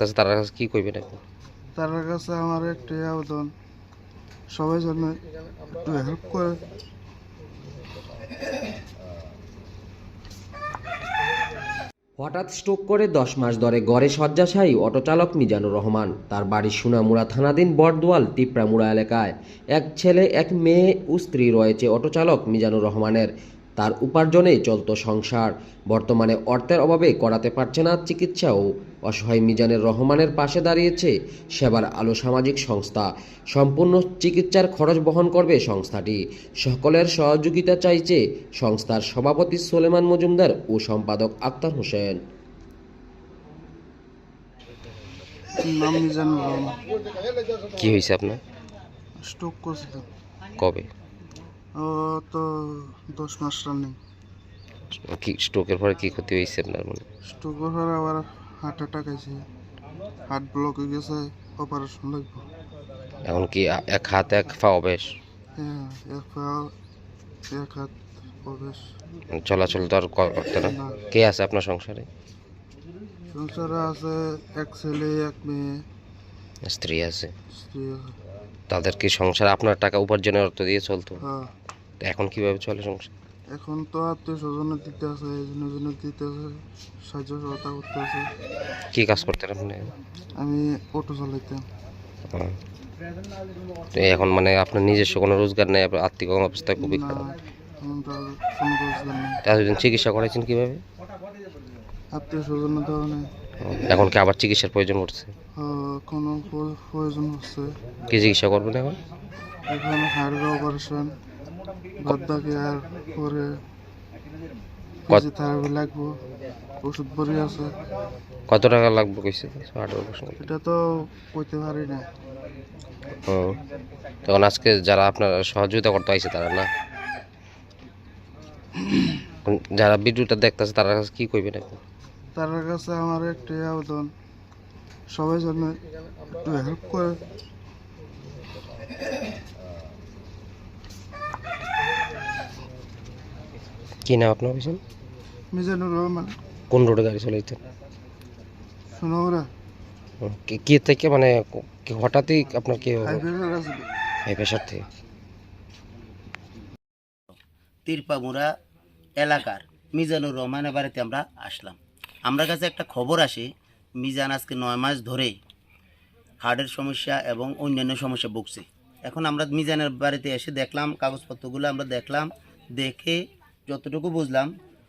দেখতেছে তার কাছে কি কইবেন এখন তার কাছে আমার একটি আবেদন। সবাই যেন একটু হেল্প করে। হঠাৎ স্ট্রোক করে দশ মাস ধরে গড়ে শয্যাশায়ী অটোচালক মিজানুর রহমান। তার বাড়ি সোনামুড়া থানাধীন বরদোয়াল টিপরামুড়া এলাকায়। এক ছেলে এক মেয়ে ও স্ত্রী রয়েছে অটোচালক মিজানুর রহমানের। তার উপার্জনেই চলত সংসার। বর্তমানে অর্থের অভাবে করাতে পারছে না চিকিৎসাও। অসহায় মিজানের রহমানের পাশে দাঁড়িয়েছে সেবার আলো সামাজিক সংস্থা। সম্পূর্ণ চিকিৎসার খরচ বহন করবে সংস্থাটি। সকলের সহযোগিতা চাইছে সংস্থার সভাপতি সোলেমান মজুমদার ও সম্পাদক আক্তার হোসেন। নাম মিজানুর রহমান? কি হয়েছে আপনার? স্ট্রোক করছিল কবে? ও তো দশ মাস রানিং কি স্ট্রোকের পরে কি ক্ষতি হয়েছে আপনার মানে? স্ট্রোক করার আবার হার্ট অ্যাটাক আছে হার্ট ব্লক হয়ে গেছে অপারেশন লাগবে। এখন কি এক হাত এক পা অবেশ হ্যাঁ এক পা এক হাত প্রবেশ চলাচল তো আর করতে না। না। কে আছে আপনার সংসারে? সংসারে আছে এক ছেলে এক মেয়ে। স্ত্রী আছে? স্ত্রী আছে। তাদের কি সংসার আপনার টাকা উপার্জনের অর্থ দিয়ে চলতো? হ্যাঁ। তো এখন কীভাবে চলে সংসার? এখন তো আত্মীয় স্বজনের দিতে আছে জন্য দিতে আছে সাহায্য সহায়তা করতে আছে। কি কাজ করতেন আপনি? আমি অটো চালাইতাম। তো এখন মানে আপনার নিজস্ব কোনো রোজগার নেই আপনার আর্থিক অবস্থা খুবই খারাপ। আমরা কোনো রোজগার নেই। এতদিন চিকিৎসা করেছেন কীভাবে? আত্মীয় স্বজনের ধরনের এখন কি আবার চিকিৎসার প্রয়োজন পড়ছে? কোনো প্রয়োজন হচ্ছে। কি চিকিৎসা করবেন এখন? এখন হাড়ের অপারেশন বাদ বাকি আর পরে থেরাপি লাগবো ওষুধ বড়ি আছে। কত টাকা লাগবে কইছে আঠারো বছর এটা তো কইতে পারি না। হুম তখন আজকে যারা আপনার সহযোগিতা করতে আইছে তারা না? যারা ভিডিওটা দেখতেছে তারা কাছে কি কইবেন এখন? তার কাছে আমার একটি আবেদন সবাই যেন একটু হেল্প করে। কি নাম আপনার বলছেন মিজানুর রহমান। কোন রোডে গাড়ি চলাইতেন শোনো ওরা হুম, কি- কি থেকে মানে কি হঠাৎই আপনার কি হাই প্রেশার হাই প্রেশার থেকে? তিরপামুরা এলাকার মিজানুর রহমানের বাড়িতে আমরা আসলাম। আমরা কাছে একটা খবর আসে মিজান আজকে নয় মাস ধরে হার্টের সমস্যা এবং অন্যান্য সমস্যা ভুগছে। এখন আমরা মিজানের বাড়িতে এসে দেখলাম, কাগজপত্রগুলো আমরা দেখলাম, দেখে যতটুকু বুঝলাম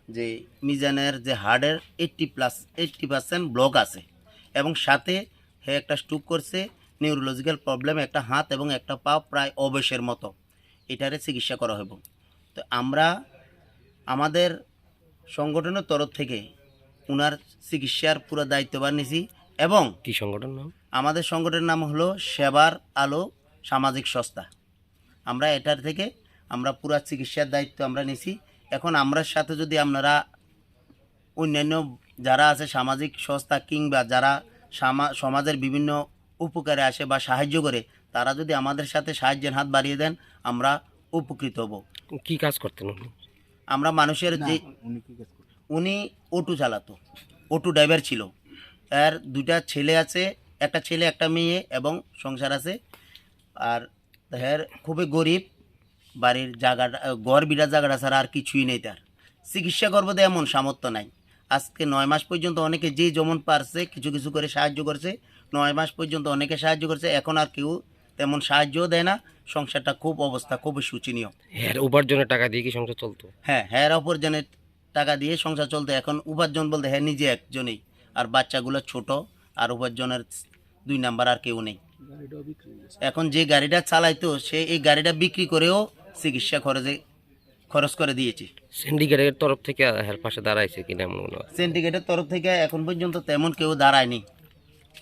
যে মিজানের যে হার্টের eighty plus eighty percent block আছে এবং সাথে হে একটা স্ট্রোক করছে নিউরোলজিক্যাল প্রবলেম একটা হাত এবং একটা পা প্রায় অবেশের মতো। এটারে চিকিৎসা করা হবে তো আমরা আমাদের সংগঠনের তরফ থেকে ওনার চিকিৎসার পুরো দায়িত্বভার নিছি। এবং কি সংগঠন নাম? আমাদের সংগঠনের নাম হলো সেবার আলো সামাজিক সংস্থা। আমরা এটার থেকে আমরা পুরো চিকিৎসার দায়িত্ব আমরা নিছি। এখন আমরার সাথে যদি আপনারা অন্যান্য যারা আছে সামাজিক সংস্থা কিংবা যারা সামা- সমাজের বিভিন্ন উপকারে আসে বা সাহায্য করে তারা যদি আমাদের সাথে সাহায্যের হাত বাড়িয়ে দেন আমরা উপকৃত হব। কি কাজ করতেন আমরা মানুষের যে উনি অটো চালাতো। অটো ড্রাইভার ছিল। আর দুটা ছেলে আছে একটা ছেলে একটা মেয়ে এবং সংসার আছে। আর হ্যার খুবই গরিব বাড়ির জায়গাটা ঘর বিরাট জায়গাটা ছাড়া আর কিছুই নেই তার। চিকিৎসা করব তো এমন সামর্থ্য নাই। আজকে নয় মাস পর্যন্ত অনেকে যে যেমন পারছে কিছু কিছু করে সাহায্য করছে। নয় মাস পর্যন্ত অনেকে সাহায্য করছে এখন আর কেউ তেমন সাহায্যও দেয় না। সংসারটা খুব অবস্থা খুবই শোচনীয়। হ্যাঁ উপার্জনের টাকা দিয়ে কি সংসার চলতো? হ্যাঁ হ্যাঁ উপার্জনের টাকা দিয়ে সংসার চলতে। এখন উপার্জন বলতে হ্যাঁ নিজে একজনেই। আর বাচ্চাগুলো ছোট আর উপার্জনের দুই নাম্বার আর কেউ নেই। এখন যে গাড়িটা চালাইতো সে এই গাড়িটা বিক্রি করেও চিকিৎসা খরচে খরচ করে দিয়েছে। সিন্ডিকেটের তরফ থেকে হের পাশে দাঁড়াইছে কিনা মনে হয়। সিন্ডিকেটের তরফ থেকে এখন পর্যন্ত তেমন কেউ দাঁড়ায়নি।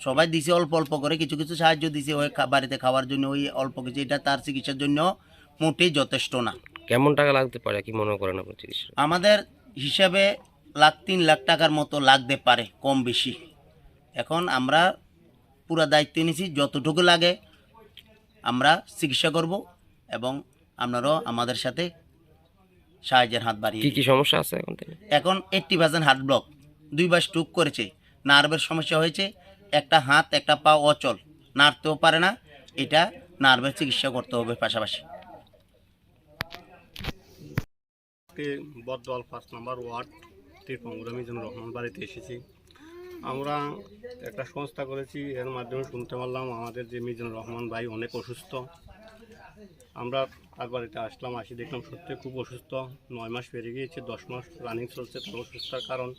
সবাই দিছে অল্প অল্প করে কিছু কিছু সাহায্য দিছে ওই বাড়িতে খাওয়ার জন্য ওই অল্প কিছু। এটা তার চিকিৎসার জন্য মোটেই যথেষ্ট না। কেমন টাকা লাগতে পারে কি মনে করেন আপনার চিকিৎসা? আমাদের হিসাবে লাখ তিন লাখ টাকার মতো লাগতে পারে কম বেশি। এখন আমরা পুরো দায়িত্ব নিয়েছি যতটুকু লাগে আমরা চিকিৎসা করব এবং আপনারাও আমাদের সাথে সাহায্যের হাত বাড়িয়ে কি কি সমস্যা আছে এখন থেকে? এখন এইট্টি পার্সেন্ট হার্ট ব্লক দুইবার স্ট্রোক করেছে। নার্ভের সমস্যা হয়েছে একটা হাত একটা পা অচল নাড়তেও পারে না এটা নার্ভের চিকিৎসা করতে হবে পাশাপাশি। আজকে বদল পাঁচ নম্বর ওয়ার্ড তীরপঙ্গুরা মিজানুর রহমান বাড়িতে এসেছি। আমরা একটা সংস্থা করেছি, এর মাধ্যমে শুনতে পারলাম আমাদের যে মিজানুর রহমান ভাই অনেক অসুস্থ। আমরা তার বাড়িতে আসলাম, আসি দেখলাম সত্যি খুব অসুস্থ। নয় মাস পেরিয়ে গিয়েছে, দশ মাস রানিং চলছে তার অসুস্থতার কারণ।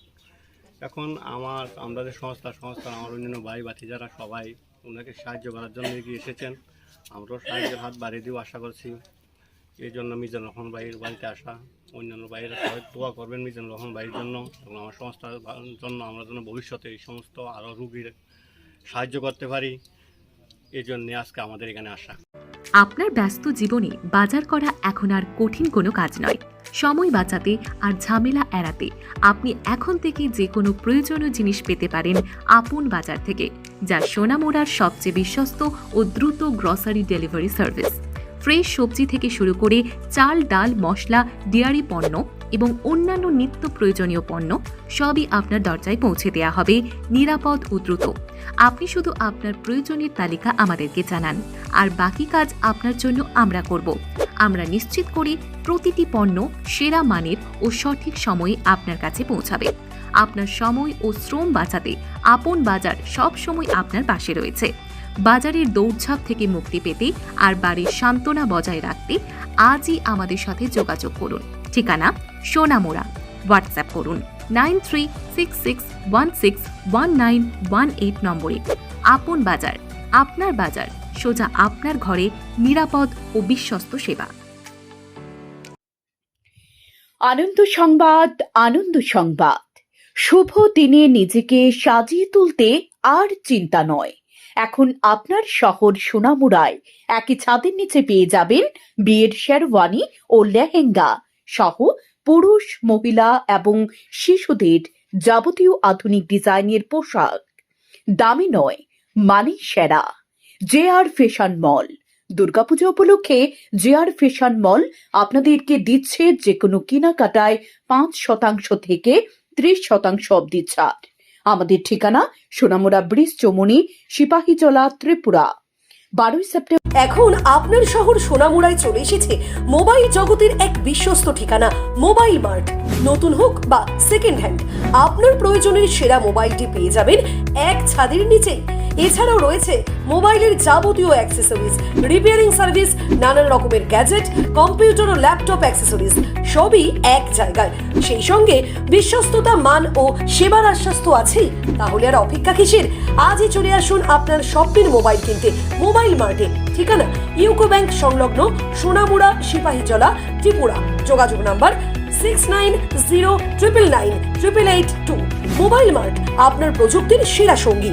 এখন আমার, আমরা যে সংস্থা সংস্থা আমার অন্যান্য ভাই বাতি যারা সবাই ওনাকে সাহায্য করার জন্য এগিয়ে এসেছেন। আমরাও সাহায্যের হাত বাড়িয়ে দিয়েও আশা করছি। এই জন্য মিজান রহমান ভাইয়ের বাড়িতে আসা, অন্যান্য সবাই দোয়া করবেন মিজান রহমান ভাইয়ের জন্য এবং আমার সংস্থার জন্য আমরা যেন ভবিষ্যতে এই সমস্ত আরও রুগীর সাহায্য করতে পারি। এই জন্যে আজকে আমাদের এখানে আসা। আপনার ব্যস্ত জীবনে বাজার করা এখন আর কঠিন কোনো কাজ নয়। সময় বাঁচাতে আর ঝামেলা এড়াতে আপনি এখন থেকে যে কোনো প্রয়োজনীয় জিনিস পেতে পারেন আপন বাজার থেকে, যা সোনামোড়ার সবচেয়ে বিশ্বস্ত ও দ্রুত গ্রসারি ডেলিভারি সার্ভিস ফ্রেশ সবজি থেকে শুরু করে চাল, ডাল, মশলা, ডেয়ারি পণ্য এবং অন্যান্য নিত্য প্রয়োজনীয় পণ্য সবই আপনার দরজায় পৌঁছে দেওয়া হবে নিরাপদ ও দ্রুত। আপনি শুধু আপনার প্রয়োজনের তালিকা আমাদেরকে জানান, আর বাকি কাজ আপনার জন্য আমরা করব। আমরা নিশ্চিত করি প্রতিটি পণ্য সেরা মানের ও সঠিক সময়ে আপনার কাছে পৌঁছাবে। আপনার সময় ও শ্রম বাঁচাতে আপন বাজার সব সময় আপনার পাশে রয়েছে। বাজারের দৌড়ঝাঁপ থেকে মুক্তি পেতে আর বাড়ির সান্ত্বনা বজায় রাখতে আজই আমাদের সাথে যোগাযোগ করুন। ঠিকানা সোনামোড়া। হোয়াটসঅ্যাপ করুন nine three six six one six one nine one eight নম্বরে। আপন বাজার, আপনার বাজার, সোজা আপনার ঘরে নিরাপদ ও বিশ্বস্ত সেবা। আনন্দ সংবাদ আনন্দ সংবাদ। শুভ দিনে নিজেকে সাজিয়ে তুলতে আর চিন্তা নয়। এখন আপনার শহর সোনামুড়ায় একই ছাদের নিচে পেয়ে যাবেন বিয়ের শেরওয়ানি ও লেহেঙ্গা সহ পুরুষ, মহিলা এবং শিশুদের যাবতীয় আধুনিক ডিজাইনের পোশাক। দামি নয় মানে সেরা। J R fashion mall. Durga Puja উপলক্ষে জে আর ফ্যাশন মল আপনাদেরকে দিচ্ছে যে কোনো কেনাকাটায় পাঁচ শতাংশ থেকে ত্রিশ শতাংশ অব্দি ছাড়। আমাদের ঠিকানা সোনামুড়া ব্রিজ চমনি, সিপাহীজলা, ত্রিপুরা। বারোই সেপ্টেম্বর এখন আপনার শহর সোনামুড়ায় চলে এসেছে মোবাইল জগতের এক বিশ্বস্ত ঠিকানা, মোবাইল মার্ট। নতুন হোক বা সেকেন্ড হ্যান্ড আপনার প্রয়োজনের সেরা মোবাইলটি পেয়ে যাবেন এক ছাদের নিচেই এছাড়াও রয়েছে মোবাইলের যাবতীয় অ্যাক্সেসরিজ রিপেয়ারিং সার্ভিস নানান রকমের গ্যাজেট কম্পিউটার ও ল্যাপটপ অ্যাক্সেসরিজ সবই এক জায়গায়। সেই সঙ্গে বিশ্বস্ততা, মান ও সেবার আশ্বাস তো আছেই। তাহলে আর অপেক্ষা কিসের? আজই চলে আসুন আপনার স্বপ্নের মোবাইল কিনতে। মোবাইল মার্টে। ঠিকানা, ইউকো ব্যাংক সংলগ্ন সোনামুড়া, সিপাহীজলা, ত্রিপুরা। যোগাযোগ number six nine zero triple nine triple eight two. Mobile mart, আপনার প্রযুক্তির সেরা সঙ্গী।